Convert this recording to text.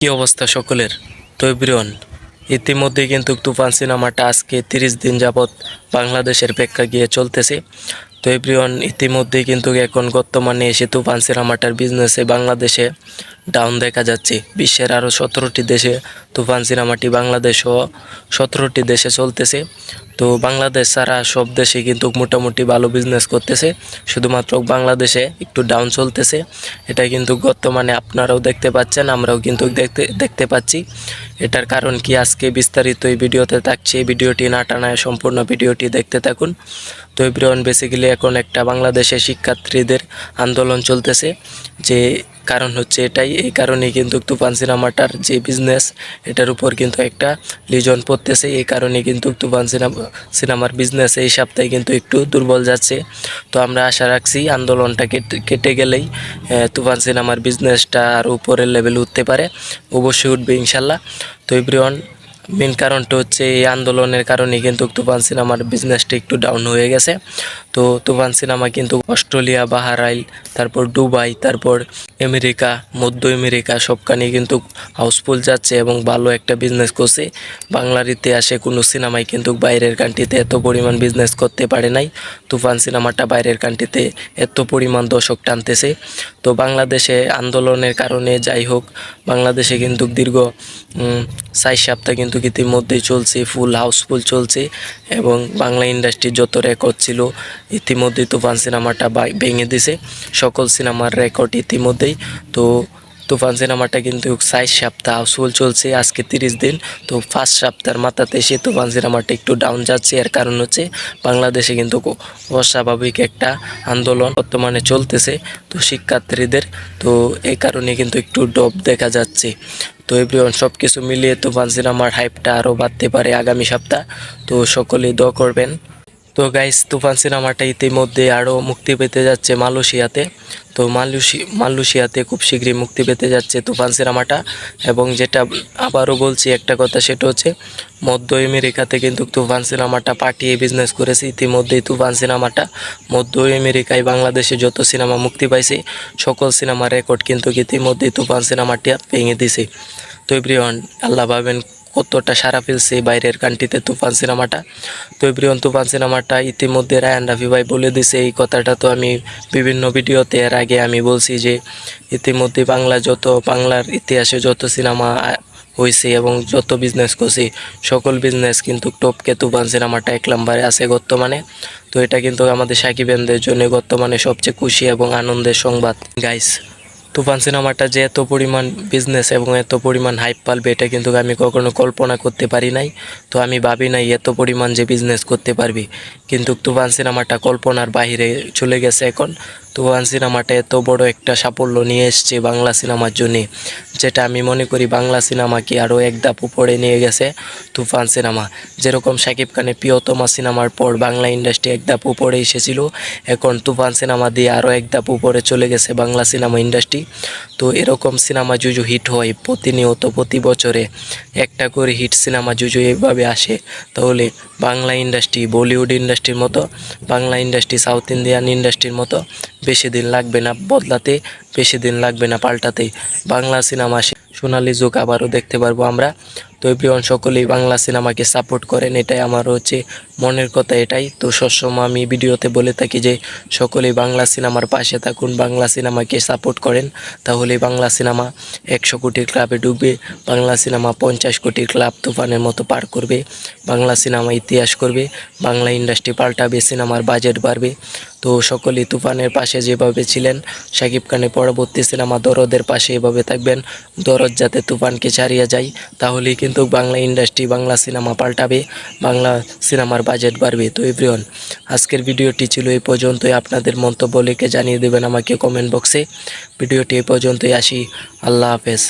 কি অবস্থা সকলের? তো ইতিমধ্যে কিন্তু তুফান সিনেমাটা আজকে তিরিশ দিন যাবৎ বাংলাদেশের প্রেক্ষা গিয়ে চলতেছে। তো এভরিওয়ান ইতিমধ্যে কিন্তু এখন বর্তমানে এসে তুফান সিনেমাটার বিজনেসে বাংলাদেশে ডাউন দেখা যাচ্ছে। বিশ্বের আরও সতেরোটি দেশে তুফান সিনেমাটি বাংলাদেশ ও সতেরোটি দেশে চলতেছে। তো বাংলাদেশ ছাড়া সব দেশে কিন্তু মোটামুটি ভালো বিজনেস করতেছে। শুধুমাত্র বাংলাদেশে একটু ডাউন চলতেছে। এটা কিন্তু বর্তমানে আপনারাও দেখতে পাচ্ছেন, আমরাও কিন্তু দেখতে দেখতে পাচ্ছি। এটার কারণ কি? আজকে বিস্তারিত এই ভিডিওতে থাকছে। এই ভিডিওটি না টানায় সম্পূর্ণ ভিডিওটি দেখতে থাকুন। তো এভরিওয়ান বেসিক্যালি এখন একটা বাংলাদেশে শিক্ষার্থীদের আন্দোলন চলতেছে, যে কারণ হচ্ছে এটাই, এই কারণে কিন্তু তুফান সিনেমাটার যে বিজনেস এটার উপর কিন্তু একটা লিজন পড়তেছে। এই কারণে কিন্তু তুফান সিনেমা, সিনেমার বিজনেস এই সপ্তাহে কিন্তু একটু দুর্বল যাচ্ছে। তো আমরা আশা রাখছি আন্দোলনটা কেটে গেলেই তুফান সিনেমার বিজনেসটা আর উপরের লেভেলে উঠতে পারে। অবশ্যই উঠবে ইনশাল্লাহ। তো এভরিওয়ান মেন কারণটা হচ্ছে এই আন্দোলনের কারণে কিন্তু তুফান সিনেমার বিজনেসটা একটু ডাউন হয়ে গেছে। তো তুফান সিনেমা কিন্তু অস্ট্রেলিয়া বাহারাইল তারপর দুবাই, তারপর আমেরিকা, মধ্য আমেরিকা সবখানে কিন্তু হাউসফুল যাচ্ছে এবং ভালো একটা বিজনেস করছে। বাংলার ইতিহাসে কোনো সিনেমায় কিন্তু বাইরের কান্ট্রিতে এত পরিমাণ বিজনেস করতে পারে নাই। তুফান সিনেমাটা বাইরের কান্ট্রিতে এত পরিমাণ দর্শক টানতেছে। তো বাংলাদেশে আন্দোলনের কারণে যাই হোক, বাংলাদেশে কিন্তু দীর্ঘ চার সপ্তাহ কিন্তু ইতিমধ্যেই চলছে ফুল হাউসফুল চলছে এবং বাংলা ইন্ডাস্ট্রির যত রেকর্ড ছিল, ইতিমধ্যেই তুফান সিনেমাটা ভেঙে দিছে। সকল সিনেমার রেকর্ড ইতিমধ্যেই। তো তুফান সিনেমাটা কিন্তু সাইজ সপ্তাহ হাউসফুল চলছে আজকে তিরিশ দিন। তো ফার্স্ট সপ্তাহের মাথাতে এসে তুফান সিনেমাটা একটু ডাউন যাচ্ছে। এর কারণ হচ্ছে বাংলাদেশে কিন্তু অস্বাভাবিক একটা আন্দোলন বর্তমানে চলতেছে তো শিক্ষার্থীদের। তো এই কারণে কিন্তু একটু ডপ দেখা যাচ্ছে। তো এভরিওয়ান সব কিছু মিলিয়ে তুফান সিনেমার হাইপটা আরও বাড়তে পারে আগামী সপ্তাহ। তো সকলেই দোয়া করবেন। তো গাইস তুফান সিনেমাটা ইতিমধ্যে আরও মুক্তি পেতে যাচ্ছে মালয়েশিয়াতে। তো মালয়েশি, মালয়েশিয়াতে খুব শীঘ্রই মুক্তি পেতে যাচ্ছে তুফান সিনেমাটা। এবং যেটা আবারও বলছি, একটা কথা সেটা হচ্ছে, মধ্য আমেরিকাতে কিন্তু তুফান সিনেমাটা পাঠিয়ে বিজনেস করেছে। ইতিমধ্যেই তুফান সিনেমাটা মধ্য আমেরিকায় বাংলাদেশে যত সিনেমা মুক্তি পাইছে, সকল সিনেমার রেকর্ড কিন্তু ইতিমধ্যেই তুফান সিনেমাটা ভেঙে দিছে। তো এভরিওয়ান আল্লাহ ভাবেন কতটা সারা ফেলছে বাইরের কান্ট্রিতে তুফান সিনেমাটা। তো এভরিওয়ান তুফান সিনেমাটা ইতিমধ্যে রায়ান রাফি ভাই বলে দিছে, এই কথাটা তো আমি বিভিন্ন ভিডিওতে এর আগে আমি বলছি যে ইতিমধ্যে বাংলা যত, বাংলার ইতিহাসে যত সিনেমা হয়েছে এবং যত বিজনেস করছি, সকল বিজনেস কিন্তু টপকে তুফান সিনেমাটা এক নম্বরে আছে বর্তমানে। তো এটা কিন্তু আমাদের সাকিবেনদের জন্য বর্তমানে সবচেয়ে খুশি এবং আনন্দের সংবাদ। গাইস তুফান সিনেমাটা যে এত পরিমাণ বিজনেস এবং এত পরিমাণ হাইপ পালবে, এটা কিন্তু আমি কখনো কল্পনা করতে পারি নাই। তো আমি ভাবি নাই এত পরিমাণ যে বিজনেস করতে পারবি। কিন্তু তুফান সিনেমাটা কল্পনার বাহিরে চলে গেছে এখন। তুফান সিনেমাটা এত বড় একটা সাফল্য নিয়ে এসছে বাংলা সিনেমার জন্যে, যেটা আমি মনে করি বাংলা সিনেমাকে আরও এক ধাপ উপরে নিয়ে গেছে তুফান সিনেমা। যেরকম শাকিব খানের প্রিয়তমা সিনেমার পর বাংলা ইন্ডাস্ট্রি এক ধাপ উপরে এসেছিল, এখন তুফান সিনেমা দিয়ে আরও এক ধাপ উপরে চলে গেছে বাংলা সিনেমা ইন্ডাস্ট্রি। তো এরকম সিনেমা জুজু হিট হয় প্রতিনিয়ত প্রতি বছরে, একটা করে হিট সিনেমা জুজু এইভাবে আসে, তাহলে বাংলা ইন্ডাস্ট্রি, বলিউড ইন্ডাস্ট্রির মতো, বাংলা ইন্ডাস্ট্রি, সাউথ ইন্ডিয়ান ইন্ডাস্ট্রির মতো বেশি দিন লাগবে না বদলাতে বেশি দিন লাগবে না পাল্টাতে। বাংলা সিনেমা সোনালী যুগ আবারও দেখতে পারব আমরা। তো এভরিওয়ান সকলেই বাংলা সিনেমাকে সাপোর্ট করেন, এটাই আমার হচ্ছে মনের কথা, এটাই। তো সবসময় আমি ভিডিওতে বলে থাকি যে, সকলেই বাংলা সিনেমার পাশে থাকুন, বাংলা সিনেমাকে সাপোর্ট করেন। তাহলে বাংলা সিনেমা একশো কোটির ক্লাবে ডুববে, বাংলা সিনেমা পঞ্চাশ কোটির ক্লাব তুফানের মতো পার করবে, বাংলা সিনেমা ইতিহাস করবে, বাংলা ইন্ডাস্ট্রি পাল্টাবে, সিনেমার বাজেট বাড়বে। তো সকলেই তুফানের পাশে যেভাবে ছিলেন শাকিব খানের পরবর্তী সিনেমা দরদের পাশে এভাবে থাকবেন। দরদ যাতে তুফানকে ছাড়িয়ে যায়, তাহলেই কিন্তু বাংলা ইন্ডাস্ট্রি বাংলা সিনেমা পাল্টাবে, বাংলা সিনেমার বাজেট বাড়বে। তো এভরিওয়ান আজকের ভিডিওটি ছিল এই পর্যন্তই। আপনাদের মন্তব্য লিখে জানিয়ে দেবেন আমাকে কমেন্ট বক্সে ভিডিওটি এই পর্যন্তই, আসি। আল্লাহ হাফেজ।